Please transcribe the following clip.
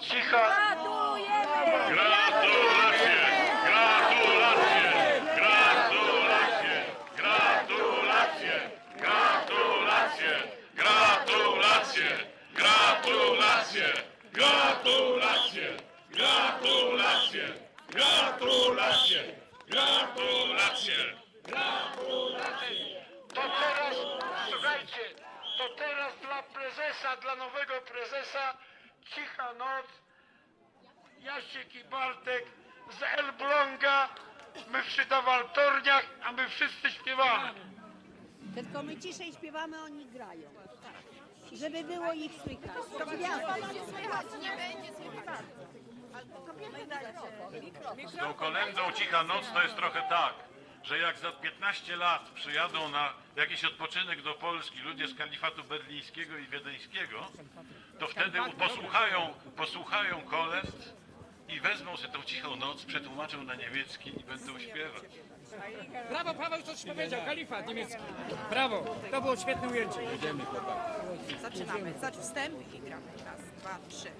cicha, Gratulacje! Gratulacje! Gratulacje! Gratulacje! Gratulacje! Gratulacje! Gratulacje! Gratulacje! Gratulacje! Gratulacje! Gratulacje! to teraz, słuchajcie, to teraz dla prezesa, dla nowego prezesa, cicha noc, Jasiek i Bartek z Elbląga, my przy dawaltorniach, a my wszyscy śpiewamy. Tylko my ciszej śpiewamy, oni grają. Żeby było ich słychać. Z tą kolendą Cicha Noc to jest trochę tak, że jak za 15 lat przyjadą na jakiś odpoczynek do Polski ludzie z kalifatu berlińskiego i wiedeńskiego, to wtedy posłuchają, posłuchają kolęd i wezmą sobie tą cichą noc, przetłumaczą na niemiecki i będą śpiewać. Brawo, Paweł coś powiedział, kalifat niemiecki. Brawo, to było świetne ujęcie. Zaczynamy. Zacz wstęp i gramy. Raz, dwa, trzy.